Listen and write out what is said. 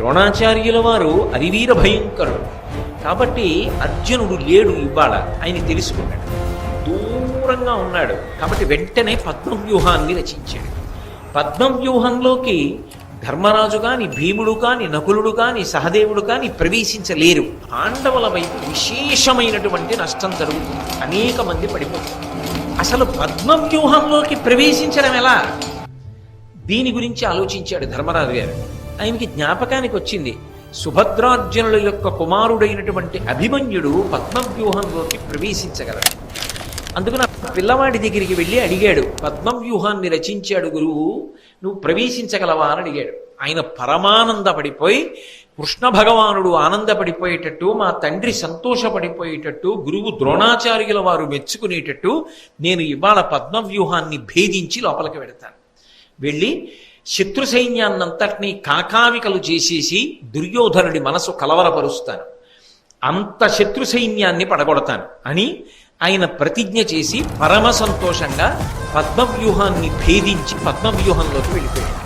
ద్రోణాచార్యుల వారు అరివీర భయంకరుడు. కాబట్టి అర్జునుడు లేడు ఇవాళ. ఆయన తెలుసుకున్నాడు. దూరంగా ఉన్నాడు. కాబట్టి వెంటనే పద్మవ్యూహాన్ని రచించాడు. పద్మవ్యూహంలోకి ధర్మరాజు కాని భీముడు కాని నకులుడు కాని సహదేవుడు కాని ప్రవేశించలేరు. పాండవుల వైపు విశేషమైనటువంటి నష్టం జరుగుతుంది. అనేక మంది పడిపోతారు. అసలు పద్మవ్యూహంలోకి ప్రవేశించడం ఎలా? దీని గురించి ఆలోచించాడు ధర్మరాజు గారు. ఆయనకి జ్ఞాపకానికి వచ్చింది సుభద్రార్జునుల యొక్క కుమారుడైనటువంటి అభిమన్యుడు పద్మవ్యూహంలోకి ప్రవేశించగలడు. అందుకని ఆ పిల్లవాడి దగ్గరికి వెళ్ళి అడిగాడు పద్మవ్యూహాన్ని రచించాడు గురువు నువ్వు ప్రవేశించగలవా? అని అడిగాడు. ఆయన పరమానందపడిపోయి కృష్ణ భగవానుడు ఆనందపడిపోయేటట్టు మా తండ్రి సంతోషపడిపోయేటట్టు గురువు ద్రోణాచార్యుల వారు మెచ్చుకునేటట్టు నేను ఇవాళ పద్మవ్యూహాన్ని భేదించి లోపలికి వెడతాను. వెళ్ళి శత్రు సైన్యాన్నంతటినీ కాకావికలు చేసేసి దుర్యోధనుడి మనసు కలవరపరుస్తాను. అంత శత్రు సైన్యాన్ని పడగొడతాను అని ఆయన ప్రతిజ్ఞ చేసి పరమ సంతోషంగా పద్మవ్యూహాన్ని భేదించి పద్మవ్యూహంలోకి వెళ్ళిపోయాడు.